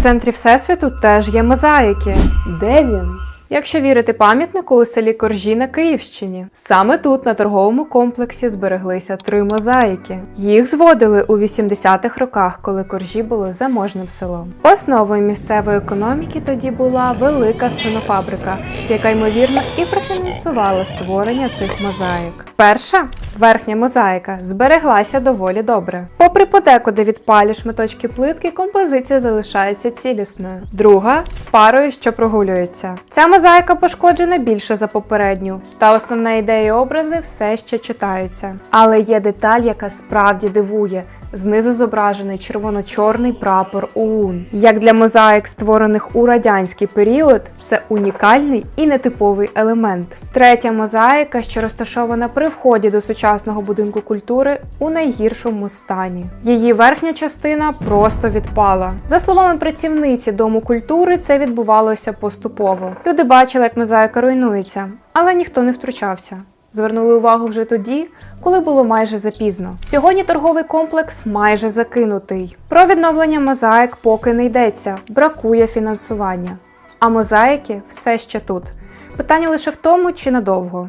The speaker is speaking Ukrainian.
центрі Всесвіту теж є мозаїки. Де він? Якщо вірити пам'ятнику у селі Коржі на Київщині, саме тут на торговому комплексі збереглися три мозаїки. Їх зводили у 80-х роках, коли Коржі було заможним селом. Основою місцевої економіки тоді була велика свинофабрика, яка ймовірно і профінансувала створення цих мозаїк. Перша верхня мозаїка збереглася доволі добре. Попри подекуди відпалі шматочки плитки, композиція залишається цілісною. Друга з парою, що прогулюється. Ця мозаїка пошкоджена більше за попередню, та основна ідея образи все ще читаються. Але є деталь, яка справді дивує. Знизу зображений червоно-чорний прапор ОУН. Як для мозаїк, створених у радянський період, це унікальний і нетиповий елемент. Третя мозаїка, що розташована при вході до сучасного будинку культури, у найгіршому стані. Її верхня частина просто відпала. За словами працівниці дому культури, це відбувалося поступово. Люди бачили, як мозаїка руйнується, але ніхто не втручався. Звернули увагу вже тоді, коли було майже запізно. Сьогодні торговий комплекс майже закинутий. Про відновлення мозаїк поки не йдеться, бракує фінансування. А мозаїки все ще тут. Питання лише в тому, чи надовго.